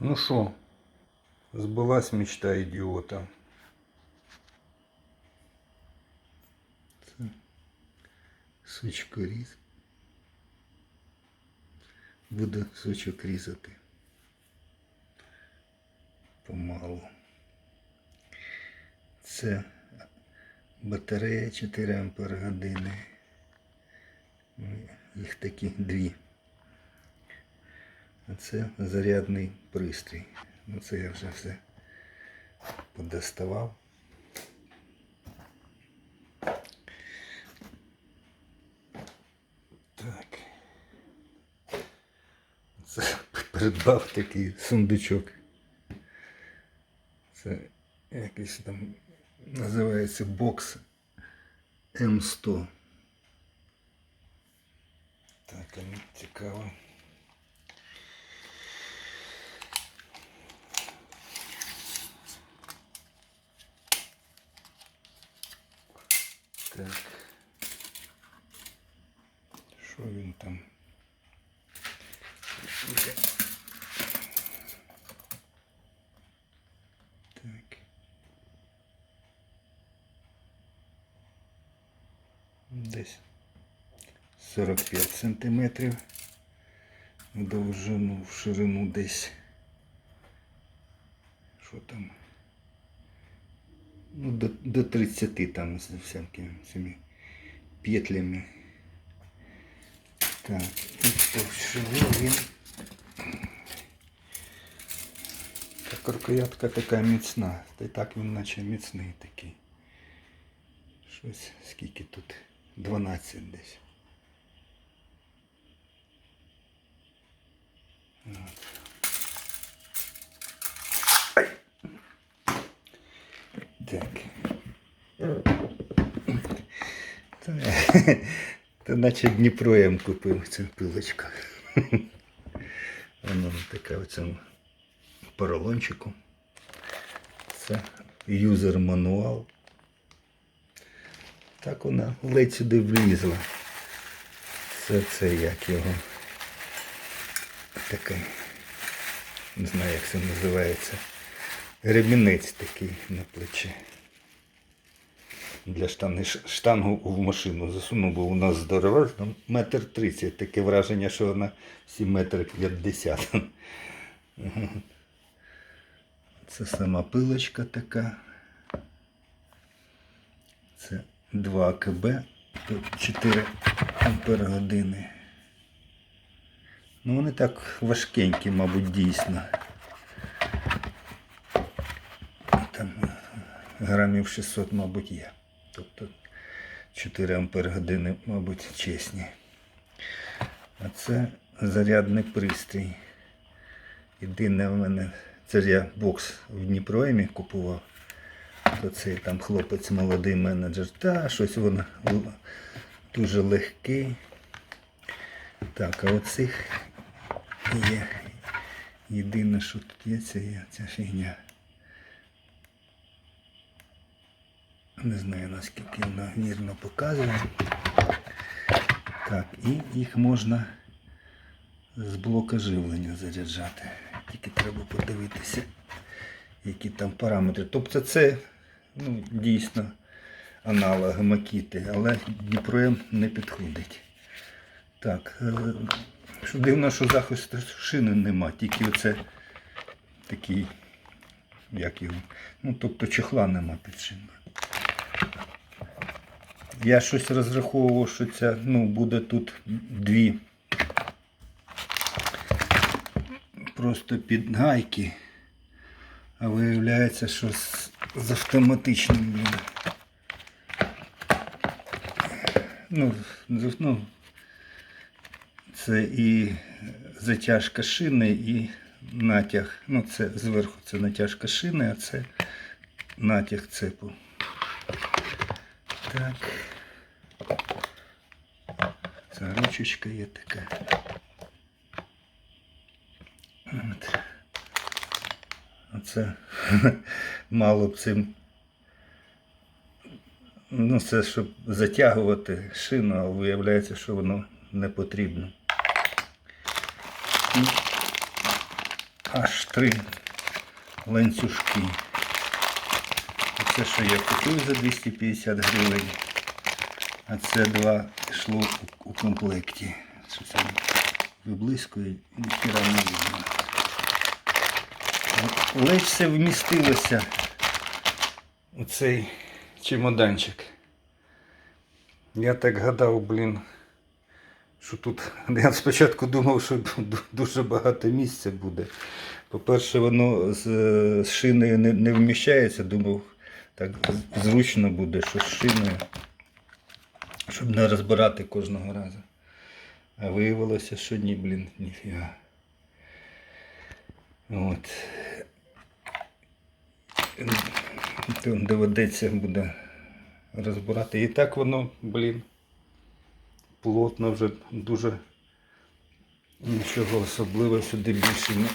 Ну що, збулась мечта ідіота. Це сучкоріз. Буду сучок різати. Помалу. Це батарея 4 ампер години. Їх такі дві. А це зарядний пристрій. Ну це я вже все подоставав. Так. Це придбав такий сундучок. Це якийсь там називається бокс М100. Так, а ну, цікаво. Так. Що він там? Так. Десь 45 сантиметрів. В довжину, в ширину десь. Що там? Ну, до, до 30 там з всякими цими петлями. Так, і товщину він. Так, рукоятка така міцна. Та й так він наче міцний такий. Щось скільки тут? 12 десь. От. Та, наче Дніпроєм купив цю пилочку. Воно така в цьому поролончику. Це юзер мануал. Так вона ледь сюди влізла. Це це як його. Такий. Не знаю, як це називається. Ремінець такий на плечі. Для штани, штангу в машину засунув, бо у нас здорова, там метр тридцять. Таке враження, що вона всі метр п'ятдесят. Це сама пилочка така. Це 2 КБ, тут 4 ампер години. Ну вони так важкенькі, мабуть, дійсно. Там грамів 600, мабуть, є. Тобто 4 ампер години, мабуть, чесні. А це зарядний пристрій. Єдине в мене, це я бокс в Дніпроємі купував. То цей там хлопець молодий менеджер. Та щось воно дуже легкий. Так, а оцих є. Єдине, що тут є, це є ця фігня. Не знаю наскільки вона вірно показує. Так, і їх можна з блока живлення заряджати. Тільки треба подивитися, які там параметри. Тобто це ну, дійсно аналог Макіти, але Дніпром не підходить. Так, е, що дивно, що захисту шини нема, тільки оце такий, як його, ну тобто чехла нема під шиною. Я щось розраховував, що ця, ну, буде тут дві просто під гайки. А виявляється, що з, з автоматичним буде. Ну, ну, це і затяжка шини, і натяг. Ну, це зверху це натяжка шини, а це натяг цепу. Так. Це ручечка є така. От. Оце мало б цим. Ну, це щоб затягувати шину, а виявляється, що воно не потрібно. І аж три ланцюжки. Це що я купив за 250 гривень, а це два йшло у, комплекті. Що це виблискує, ніхіра не видно. Ледь все вмістилося у цей чемоданчик. Я так гадав, блін, що тут. Я спочатку думав, що дуже багато місця буде. По-перше, воно з, з шиною не, не вміщається, думав, так зручно буде, що з шиною, щоб не розбирати кожного разу. А виявилося, що ні, блін, ніфіга. От. То доведеться буде розбирати. І так воно, блін, плотно вже дуже нічого особливого сюди більше не,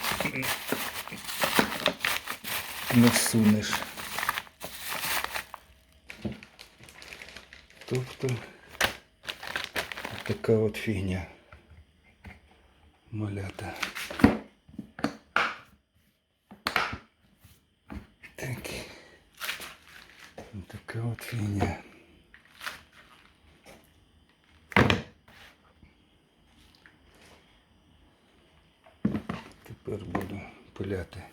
не всунеш. Тобто така от фігня. Малята. Так. Така от фігня. Тепер буду пиляти.